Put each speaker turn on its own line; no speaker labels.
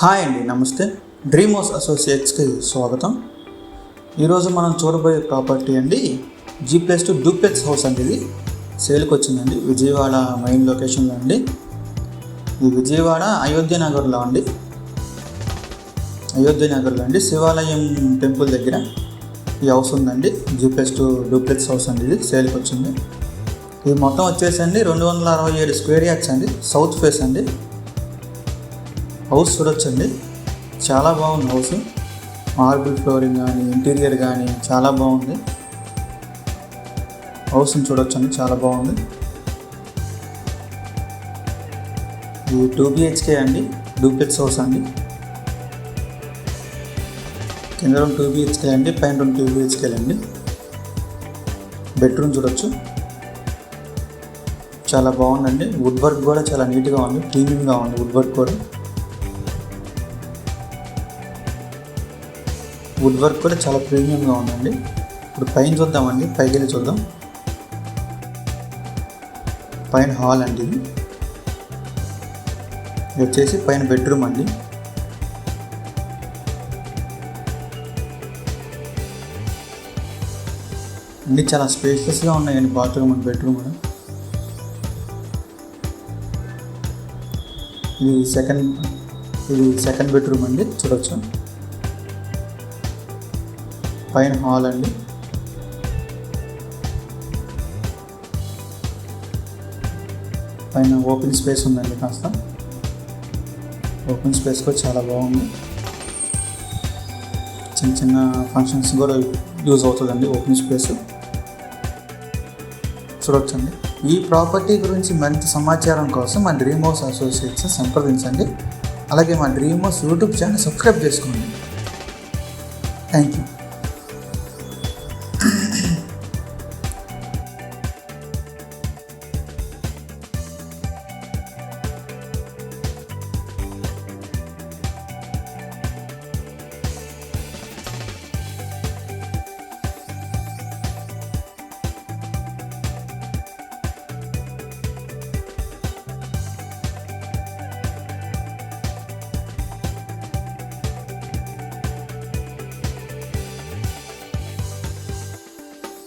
Hi అండి నమస్తే. Dream house అసోసియేట్స్కి స్వాగతం. ఈరోజు మనం చూడబోయే ప్రాపర్టీ అండి G plus two duplex house అండి ఇది. సేల్కి వచ్చిందండి విజయవాడ మెయిన్ లొకేషన్లో అండి. ఈ విజయవాడ అయోధ్య నగర్లో అండి. అయోధ్య నగర్లో అండి శివాలయం టెంపుల్ దగ్గర ఈ హౌస్ ఉందండి G plus two duplex house అండి ఇది సేల్కి వచ్చింది. ఇది మొత్తం వచ్చేసండి రెండు వందల అరవై ఏడు స్క్వేర్ యార్డ్స్ అండి సౌత్ ఫేస్ అండి. హౌస్ చూడొచ్చండి. చాలా బాగుంది హౌస్. మార్బుల్ ఫ్లోరింగ్ కానీ ఇంటీరియర్ కానీ చాలా బాగుంది. హౌస్ని చూడొచ్చండి చాలా బాగుంది. ఇది టూ బిహెచ్కే అండి డూప్లెక్స్ హౌస్ అండి. కింద రూమ్ టూ బిహెచ్కే అండి పైన రూమ్ టూ బిహెచ్కే అండి బెడ్రూమ్ చూడొచ్చు. చాలా బాగుందండి. వుడ్ వర్క్ కూడా చాలా నీట్గా ఉంది ప్రీమియంగా ఉంది వుడ్ వర్క్ కూడా. వుడ్ వర్క్ కూడా చాలా ప్రీమియంగా ఉందండి. ఇప్పుడు పైన చూద్దామండి. పైకి వెళ్ళి చూద్దాం. పైన హాల్ అండి ఇది. ఇది వచ్చేసి పైన బెడ్రూమ్ అండి. అన్నీ చాలా స్పేషియస్గా ఉన్నాయండి బాత్రూమ్ అండ్ బెడ్రూమ్ కూడా. ఇది సెకండ్ ఇది సెకండ్ బెడ్రూమ్ అండి. చూడొచ్చు. పైన హాల్ అండి. పైన ఓపెన్ స్పేస్ ఉందండి కాస్త. ఓపెన్ స్పేస్ కూడా చాలా బాగుంది. చిన్న చిన్న ఫంక్షన్స్ కూడా యూజ్ అవుతుందండి ఓపెన్ స్పేస్. చూడొచ్చండి. ఈ ప్రాపర్టీ గురించి మరింత సమాచారం కోసం మా డ్రీమ్ హౌస్ అసోసియేట్స్ సంప్రదించండి. అలాగే మా dream house YouTube channel subscribe చేసుకోండి. Thank you